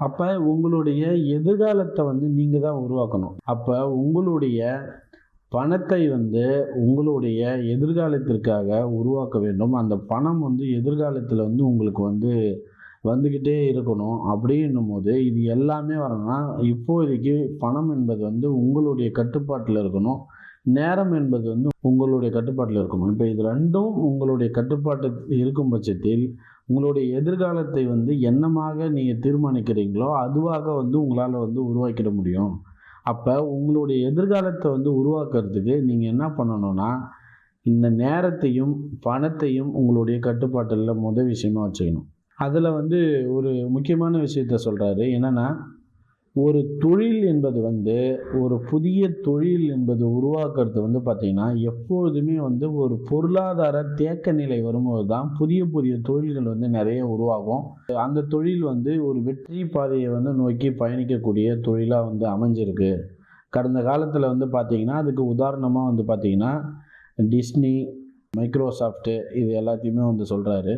அப்போ உங்களுடைய எதிர்காலத்தை வந்து நீங்கள் தான் உருவாக்கணும். அப்போ உங்களுடைய பணத்தை வந்து உங்களுடைய எதிர்காலத்திற்காக உருவாக்க வேண்டும். அந்த பணம் வந்து எதிர்காலத்தில் வந்து உங்களுக்கு வந்து வந்துக்கிட்டே இருக்கணும் அப்படின்னும் போது இது எல்லாமே வரணும்னா இப்போதைக்கு பணம் என்பது வந்து உங்களுடைய கட்டுப்பாட்டில் இருக்கணும். நேரம் என்பது வந்து உங்களுடைய கட்டுப்பாட்டில் இருக்கணும். இப்போ இது ரெண்டும் உங்களுடைய கட்டுப்பாட்டு இருக்கும் பட்சத்தில் உங்களுடைய எதிர்காலத்தை வந்து என்னமாக நீங்கள் தீர்மானிக்கிறீங்களோ அதுவாக வந்து உங்களால் வந்து உருவாக்கிட முடியும். அப்போ உங்களுடைய எதிர்காலத்தை வந்து உருவாக்குறதுக்கு நீங்கள் என்ன பண்ணணும்னா இந்த நேரத்தையும் பணத்தையும் உங்களுடைய கட்டுப்பாட்டில் முதல் விஷயமா வச்சுக்கணும். அதில் வந்து ஒரு முக்கியமான விஷயத்த சொல்கிறாரு என்னென்னா ஒரு தொழில் என்பது வந்து ஒரு புதிய தொழில் என்பது உருவாக்குறது வந்து பார்த்திங்கன்னா எப்பொழுதுமே வந்து ஒரு பொருளாதார தேக்க நிலை வரும்போது தான் புதிய புதிய தொழில்கள் வந்து நிறைய உருவாகும். அந்த தொழில் வந்து ஒரு வெற்றி பாதையை வந்து நோக்கி பயணிக்கக்கூடிய தொழிலாக வந்து அமைஞ்சிருக்கு. கடந்த காலத்தில் வந்து பார்த்திங்கன்னா அதுக்கு உதாரணமாக வந்து பார்த்திங்கன்னா டிஸ்னி மைக்ரோசாஃப்ட்டு இது எல்லாத்தையுமே வந்து சொல்கிறாரு